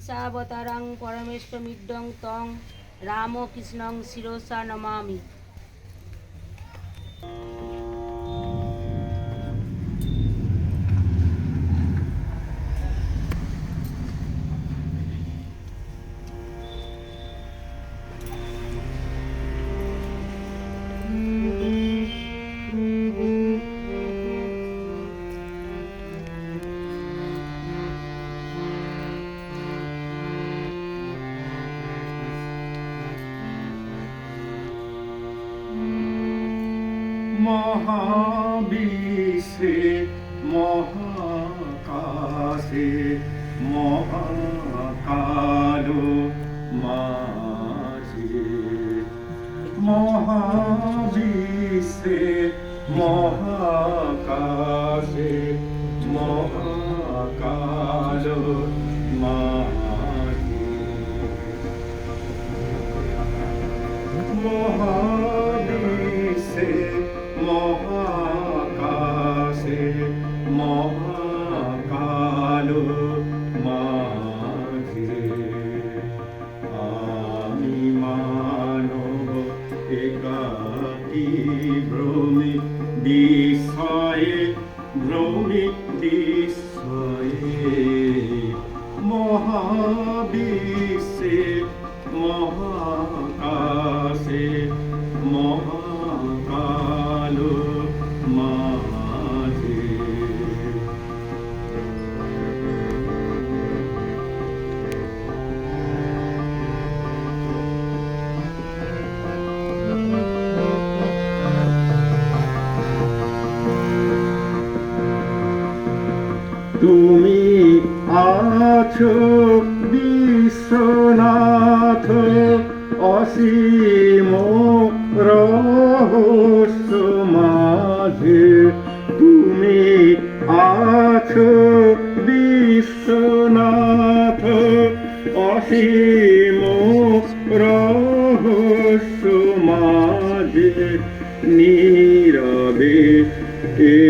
ঈশাবতারাং পরমেষ্টমিড্ডং তং রামকৃষ্ণং শিরসা নমামি। মহাবিশ্বে মহাকাশে মহাকালো মাঝে। মহাবিশ্বে মহাকাশে মহাকালো মাঝে। একাকি ভ্রমি বিষয়ে তুমি আছো বিশ্বনাথ অসীম রহস্য মাঝে। তুমি আছো বিশ্বনাথ অসীম রহস্য মাঝে। নীরবে একাকী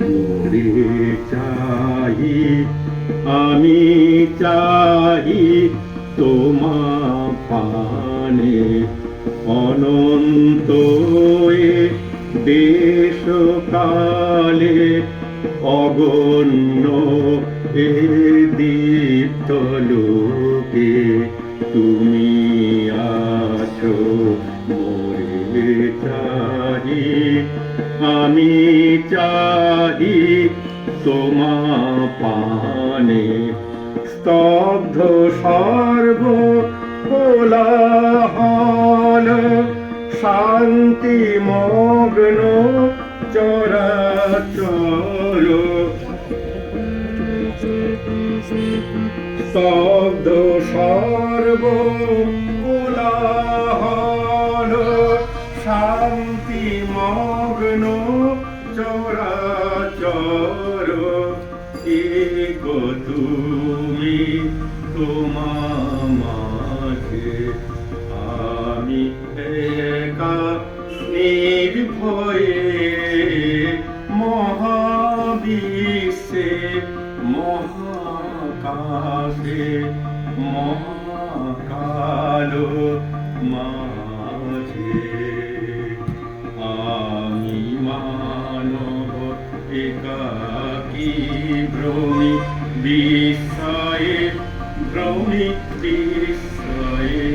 মোরে আমি চাই তোমা পানে অনন্ত এ দেশকালে অগণ্য এ দীপ্ত লোকে তুমি আমি চাহি তোমা পানে। স্তব্ধ সর্ব কোলাহল শান্তি মগ্ন চরাচর। স্তব্ধ সর্ব কোলাহল মগ্ন চরাচর। এক তুমি তোমা মাঝে। আমি একা নির্ভয়ে মহাবিশ্বে মহাকাশে মহাকালো মাঝে। ভ্রমি বিস্ময়ে ভ্রমিক বিস্ময়ে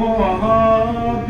মহাবিশ্বে